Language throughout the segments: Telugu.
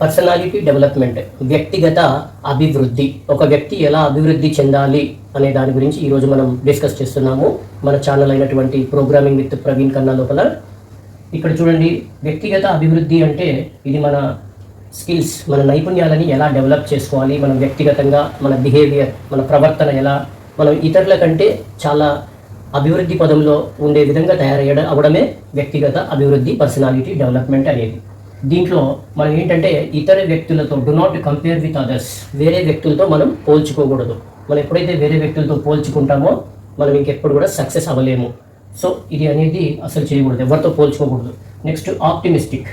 పర్సనాలిటీ డెవలప్మెంట్ వ్యక్తిగత అభివృద్ధి. ఒక వ్యక్తి ఎలా అభివృద్ధి చెందాలి అనే దాని గురించి ఈరోజు మనం డిస్కస్ చేస్తున్నాము. మన ఛానల్ అయినటువంటి ప్రోగ్రామింగ్ విత్ ప్రవీణ్ కన్నా లోపల. ఇక్కడ చూడండి వ్యక్తిగత అభివృద్ధి అంటే ఇది మన స్కిల్స్ మన నైపుణ్యాలని ఎలా డెవలప్ చేసుకోవాలి మనం వ్యక్తిగతంగా మన బిహేవియర్ మన ప్రవర్తన ఎలా. మనం ఇతరుల కంటే చాలా అభివృద్ధి పదంలో ఉండే విధంగా తయారయ్యడం అవడమే వ్యక్తిగత అభివృద్ధి పర్సనాలిటీ డెవలప్మెంట్ అనేది. దీంట్లో మనం ఏంటంటే ఇతర వ్యక్తులతో do not compare with others వేరే వ్యక్తులతో మనం పోల్చుకోకూడదు. మనం ఎప్పుడైతే వేరే వ్యక్తులతో పోల్చుకుంటామో మనం ఇంకెప్పుడు కూడా సక్సెస్ అవ్వలేము. సో ఇది అనేది అసలు చేయకూడదు ఎవరితో పోల్చుకోకూడదు. నెక్స్ట్ ఆప్టిమిస్టిక్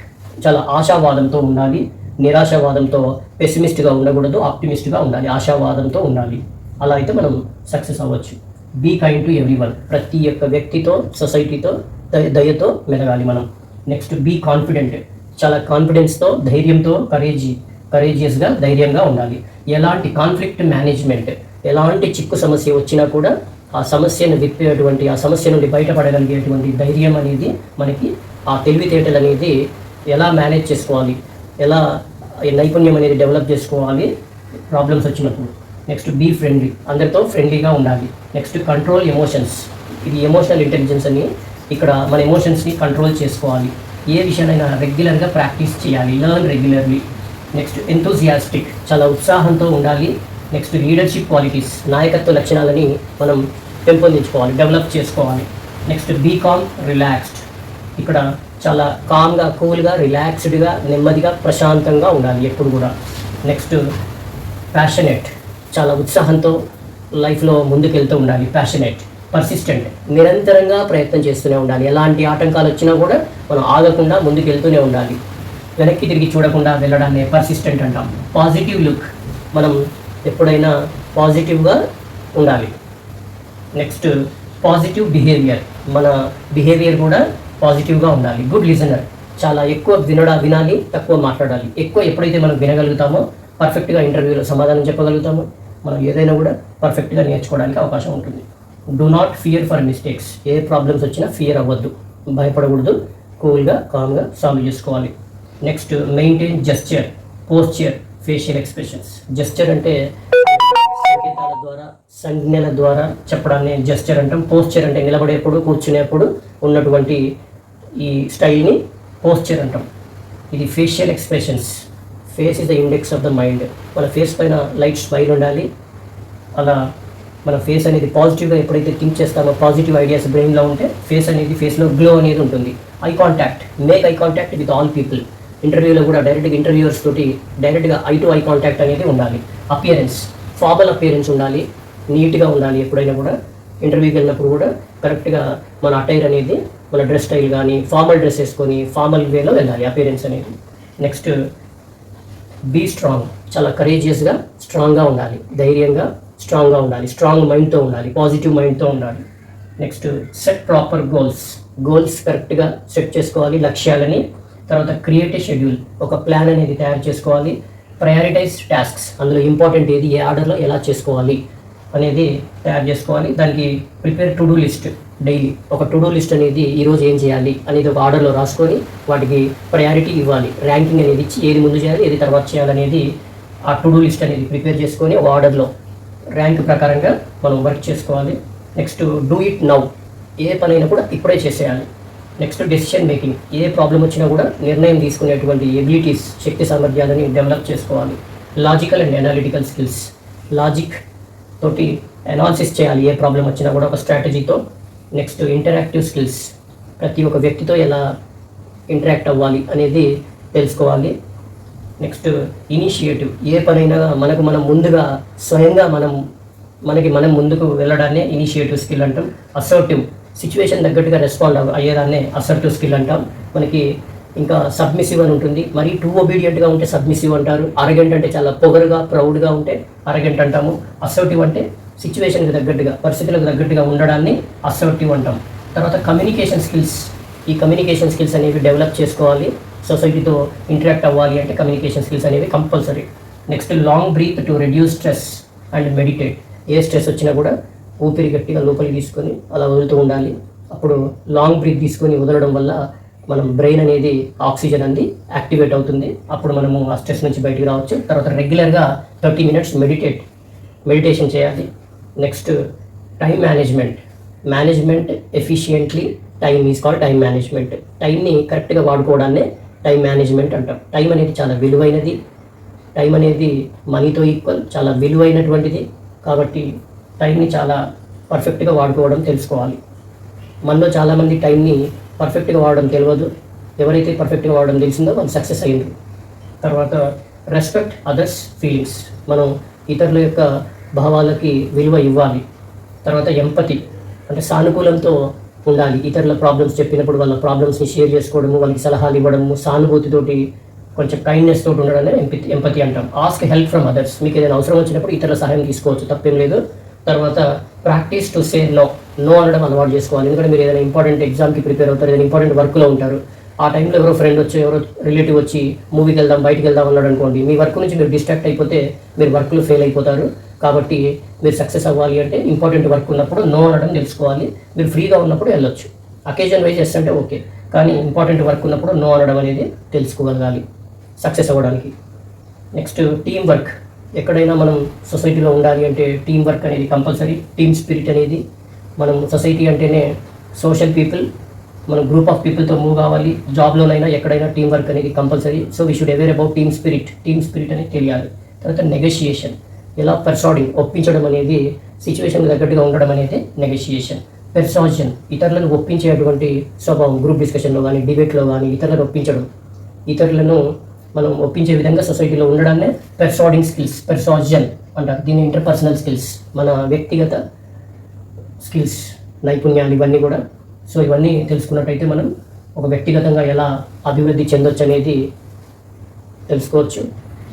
చాలా ఆశావాదంతో ఉండాలి నిరాశావాదంతో పెసిమిస్ట్గా ఉండకూడదు ఆప్టిమిస్ట్గా ఉండాలి ఆశావాదంతో ఉండాలి. అలా అయితే మనం సక్సెస్ అవ్వచ్చు. Be kind to every one ప్రతి ఒక్క వ్యక్తితో సొసైటీతో దయ- దయతో మెలగాలి మనం. నెక్స్ట్ బీ కాన్ఫిడెంట్ చాలా కాన్ఫిడెన్స్తో ధైర్యంతో కరేజీ కరేజియస్గా ధైర్యంగా ఉండాలి. ఎలాంటి కాన్ఫ్లిక్ట్ మేనేజ్మెంట్ ఎలాంటి చిక్కు సమస్య వచ్చినా కూడా ఆ సమస్యను విప్పేటువంటి ఆ సమస్య నుండి బయటపడగలిగేటువంటి ధైర్యం అనేది మనకి ఆ తెలివితేటలు అనేది ఎలా మేనేజ్ చేసుకోవాలి ఎలా నైపుణ్యం అనేది డెవలప్ చేసుకోవాలి ప్రాబ్లమ్స్ వచ్చినప్పుడు. నెక్స్ట్ బీ ఫ్రెండ్లీ అందరితో ఫ్రెండ్లీగా ఉండాలి. నెక్స్ట్ కంట్రోల్ ఎమోషన్స్ ఇది ఎమోషనల్ ఇంటెలిజెన్స్ అని ఇక్కడ మన ఎమోషన్స్ని కంట్రోల్ చేసుకోవాలి. ఏ విషయాలైనా రెగ్యులర్గా ప్రాక్టీస్ చేయాలి లర్న్ రెగ్యులర్లీ నెక్స్ట్ ఎంతోజియాస్టిక్ చాలా ఉత్సాహంతో ఉండాలి. నెక్స్ట్ లీడర్షిప్ క్వాలిటీస్ నాయకత్వ లక్షణాలని మనం పెంపొందించుకోవాలి డెవలప్ చేసుకోవాలి. నెక్స్ట్ బీకామ్ రిలాక్స్డ్ ఇక్కడ చాలా కామ్గా కూల్గా రిలాక్స్డ్గా నెమ్మదిగా ప్రశాంతంగా ఉండాలి ఎప్పుడు కూడా. నెక్స్ట్ ప్యాషనెట్ చాలా ఉత్సాహంతో లైఫ్లో ముందుకెళ్తూ ఉండాలి ప్యాషనెట్ పర్సిస్టెంట్ నిరంతరంగా ప్రయత్నం చేస్తూనే ఉండాలి. ఎలాంటి ఆటంకాలు వచ్చినా కూడా మనం ఆగకుండా ముందుకెళ్తూనే ఉండాలి. వెనక్కి తిరిగి చూడకుండా వెళ్ళడాన్ని పర్సిస్టెంట్ అంటాం. పాజిటివ్ లుక్ మనం ఎప్పుడైనా పాజిటివ్గా ఉండాలి. నెక్స్ట్ పాజిటివ్ బిహేవియర్ మన బిహేవియర్ కూడా పాజిటివ్గా ఉండాలి. గుడ్ లిజనర్ చాలా ఎక్కువ వినడా వినాలి తక్కువ మాట్లాడాలి. ఎక్కువ ఎప్పుడైతే మనం వినగలుగుతామో పర్ఫెక్ట్గా ఇంటర్వ్యూలో సమాధానం చెప్పగలుగుతామో మనం ఏదైనా కూడా పర్ఫెక్ట్గా నేర్చుకోవడానికి అవకాశం ఉంటుంది. Do not fear for mistakes A problems వచ్చినా ఫియర్ అవ్వద్దు. భయపడకూడదు. కూల్గా కామ్గా సాల్వ్ చేసుకోవాలి. Next maintain gesture posture facial expressions gesture అంటే సంకేతాల ద్వారా సంజ్ఞల ద్వారా చెప్పడాన్ని జస్చర్ అంటాం. పోస్చర్ అంటే నిలబడేప్పుడు కూర్చునేప్పుడు ఉన్నటువంటి ఈ స్టైల్ని పోస్చర్ అంటాం. ఇది facial expressions face is the index of the mind మన ఫేస్ పైన లైట్ స్మైల్ ఉండాలి. అలా మన ఫేస్ అనేది పాజిటివ్గా ఎప్పుడైతే థింక్ చేస్తామో పాజిటివ్ ఐడియాస్ బ్రెయిన్లో ఉంటే ఫేస్ అనేది ఫేస్లో గ్లో అనేది ఉంటుంది. Eye contact make eye contact with all people ఇంటర్వ్యూలో కూడా డైరెక్ట్గా ఇంటర్వ్యూవర్స్ తోటి డైరెక్ట్గా ఐ టు ఐ కాంటాక్ట్ అనేది ఉండాలి. అపియరెన్స్ ఫార్మల్ అపియరెన్స్ ఉండాలి. నీట్గా ఉండాలి ఎప్పుడైనా కూడా. ఇంటర్వ్యూకి వెళ్ళినప్పుడు కూడా కరెక్ట్గా మన అటైర్ అనేది మన డ్రెస్ స్టైల్ కానీ ఫార్మల్ డ్రెస్ వేసుకొని ఫార్మల్ వేలో వెళ్ళాలి అపియరెన్స్ అనేది. నెక్స్ట్ బీ స్ట్రాంగ్ చాలా కరేజియస్గా స్ట్రాంగ్గా ఉండాలి. ధైర్యంగా స్ట్రాంగ్గా ఉండాలి స్ట్రాంగ్ మైండ్తో ఉండాలి పాజిటివ్ మైండ్తో ఉండాలి. Next set proper goals. Goals కరెక్ట్గా సెట్ చేసుకోవాలి లక్ష్యాలని. తర్వాత క్రియేట్ షెడ్యూల్. ఒక ప్లాన్ అనేది తయారు చేసుకోవాలి. Prioritise tasks. అందులో ఇంపార్టెంట్ ఏది ఏ ఆర్డర్లో ఎలా చేసుకోవాలి అనేది తయారు చేసుకోవాలి. దానికి prepare to do list daily. ఒక టు డూ లిస్ట్ అనేది ఈరోజు ఏం చేయాలి అనేది ఒక ఆర్డర్లో రాసుకొని వాటికి ప్రయారిటీ ఇవ్వాలి. ర్యాంకింగ్ అనేది ఇచ్చి ఏది ముందు చేయాలి ఏది తర్వాత చేయాలనేది ఆ టు డూ లిస్ట్ అనేది ప్రిపేర్ చేసుకొని ఒక ఆర్డర్లో ర్యాంక్ ప్రకారంగా మనం వర్క్ చేసుకోవాలి. Next do it now. ఏ పనైనా కూడా ఇప్పుడే చేసేయాలి. Next decision making. ఏ ప్రాబ్లం వచ్చినా కూడా నిర్ణయం తీసుకునేటువంటి ఎబిలిటీస్ శక్తి సామర్థ్యాలని డెవలప్ చేసుకోవాలి. Logical and analytical skills. Logic తోటి అనాలిసిస్ చేయాలి. ఏ ప్రాబ్లం వచ్చినా కూడా ఒక స్ట్రాటజీతో. Next interactive skills. ప్రతి ఒక్క వ్యక్తితో ఎలా ఇంటరాక్ట్ అవ్వాలి అనేది తెలుసుకోవాలి. Next initiative. ఏ పనైనా మనకు మనం ముందుగా స్వయంగా మనం మనకి మనం ముందుకు వెళ్ళడాన్ని ఇనిషియేటివ్ స్కిల్ అంటాం. అసర్టివ్. సిచ్యువేషన్ తగ్గట్టుగా రెస్పాండ్ అయ్యేదాన్నే అసర్టివ్ స్కిల్ అంటాం. మనకి ఇంకా సబ్మిసివ్ అని ఉంటుంది. మరి టూ ఒబీడియంట్గా ఉంటే సబ్మిసివ్ అంటారు. అరగెంట్ అంటే చాలా పొగరుగా ప్రౌడ్గా ఉంటే అరగెంట్ అంటాము. అసర్టివ్ అంటే సిచ్యువేషన్కి తగ్గట్టుగా పరిస్థితులకు తగ్గట్టుగా ఉండడాన్ని అసర్టివ్ అంటాం. తర్వాత కమ్యూనికేషన్ స్కిల్స్. ఈ కమ్యూనికేషన్ స్కిల్స్ అనేవి డెవలప్ చేసుకోవాలి. సొసైటీతో ఇంటరాక్ట్ అవ్వాలి అంటే కమ్యూనికేషన్ స్కిల్స్ అనేవి compulsory next long breath to reduce stress and meditate A stress వచ్చినా కూడా ఊపిరి గట్టిగా లోపలికి తీసుకొని అలా వదులుతూ ఉండాలి. అప్పుడు లాంగ్ బ్రీత్ తీసుకొని వదలడం వల్ల మనం బ్రెయిన్ అనేది ఆక్సిజన్ అంది యాక్టివేట్ అవుతుంది. అప్పుడు మనము ఆ స్ట్రెస్ నుంచి బయటకు రావచ్చు. తర్వాత రెగ్యులర్గా థర్టీ మినిట్స్ మెడిటేట్ మెడిటేషన్ చేయాలి. Next time management management efficiently time తీసుకోవాలి కాల్ టైం మేనేజ్మెంట్ టైంని కరెక్ట్గా వాడుకోవడాన్నే టైం మేనేజ్మెంట్ అంటాం. టైం అనేది చాలా విలువైనది. టైం అనేది మనీతో ఈక్వల్ చాలా విలువైనటువంటిది. కాబట్టి టైంని చాలా పర్ఫెక్ట్గా వాడుకోవడం తెలుసుకోవాలి. మనలో చాలామంది టైంని పర్ఫెక్ట్గా వాడడం తెలియదు ఎవరైతే పర్ఫెక్ట్గా వాడడం తెలిసిందో వాళ్ళు సక్సెస్ అయ్యింది తర్వాత రెస్పెక్ట్ అదర్స్ ఫీలింగ్స్ మనం ఇతరుల యొక్క భావాలకి విలువ ఇవ్వాలి. తర్వాత ఎంపతి అంటే సానుకూలంతో ఉండాలి ఇతరుల ప్రాబ్లమ్స్ చెప్పినప్పుడు వాళ్ళ ప్రాబ్లమ్స్ని షేర్ చేసుకోవడము వాళ్ళకి సలహాలు ఇవ్వడము సానుభూతితోటి కొంచెం కైండ్నెస్ తోటి ఉండడం ఎంపతి ఎంపతి అంటాం. ఆస్క్ హెల్ప్ ఫ్రమ్ అదర్స్ మీకు ఏదైనా అవసరం వచ్చినప్పుడు ఇతరుల సహాయం తీసుకోవచ్చు. తప్పేం లేదు. తర్వాత practice to say no no అనడం అలవాటు చేసుకోవాలి. ఎందుకంటే మీరు ఏదైనా ఇంపార్టెంట్ ఎగ్జామ్కి ప్రిపేర్ అవుతారు ఏదైనా ఇంపార్టెంట్ వర్క్లో ఉంటారు. ఆ టైంలో ఎవరో ఫ్రెండ్ వచ్చి ఎవరో రిలేటివ్ వచ్చి మూవీకి వెళ్దాం బయటికి వెళ్దాం అన్నాడు అనుకోండి మీ వర్క్ నుంచి మీరు డిస్ట్రాక్ట్ అయిపోతే మీరు వర్క్లో ఫెయిల్ అయిపోతారు. కాబట్టి మీరు సక్సెస్ అవ్వాలి అంటే ఇంపార్టెంట్ వర్క్ ఉన్నప్పుడు నో అనడం తెలుసుకోవాలి. మీరు ఫ్రీగా ఉన్నప్పుడు వెళ్ళొచ్చు. అకేజన్ వైజ్ చేస్తుంటే ఓకే కానీ ఇంపార్టెంట్ వర్క్ ఉన్నప్పుడు నో అనడం అనేది తెలుసుకోగలగాలి. సక్సెస్ అవ్వడానికి. నెక్స్ట్ టీం వర్క్ ఎక్కడైనా మనం సొసైటీలో ఉండాలి అంటే టీం వర్క్ అనేది కంపల్సరీ టీమ్ స్పిరిట్ అనేది మనం సొసైటీ అంటేనే సోషల్ పీపుల్ మనం గ్రూప్ ఆఫ్ పీపుల్తో మూవ్ కావాలి జాబ్లోనైనా ఎక్కడైనా టీం వర్క్ అనేది compulsory so we should aware about team spirit team spirit అనేది తెలియాలి. తర్వాత నెగోషియేషన్ ఎలా పెర్సాడింగ్ ఒప్పించడం అనేది సిచ్యువేషన్ తగ్గట్టుగా ఉండడం అనేది నెగోషియేషన్ పెర్సాజన్ ఇతరులను ఒప్పించేటువంటి స్వభావం గ్రూప్ డిస్కషన్లో కానీ డిబేట్లో కానీ ఇతరులను ఒప్పించడం. ఇతరులను మనం ఒప్పించే విధంగా సొసైటీలో ఉండడాన్ని పెర్సాడింగ్ స్కిల్స్ పెర్సాజన్ అంటారు. దీన్ని ఇంటర్పర్సనల్ స్కిల్స్ మన వ్యక్తిగత స్కిల్స్ నైపుణ్యాలు ఇవన్నీ కూడా. సో ఇవన్నీ తెలుసుకున్నట్టయితే మనం ఒక వ్యక్తిగతంగా ఎలా అభివృద్ధి చెందొచ్చు అనేది తెలుసుకోవచ్చు.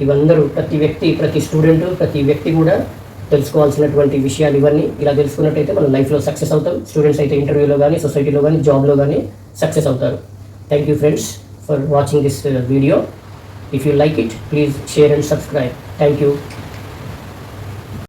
ఇవందరూ ప్రతి వ్యక్తి ప్రతి స్టూడెంట్ ప్రతి వ్యక్తి కూడా తెలుసుకోవాల్సినటువంటి విషయాలు ఇవన్నీ. ఇలా తెలుసుకున్నట్టయితే మనం లైఫ్లో సక్సెస్ అవుతాం. స్టూడెంట్స్ అయితే ఇంటర్వ్యూలో కానీ సొసైటీలో కానీ జాబ్లో కానీ సక్సెస్ అవుతారు. Thank you friends for watching this video if you like it please share and subscribe thank you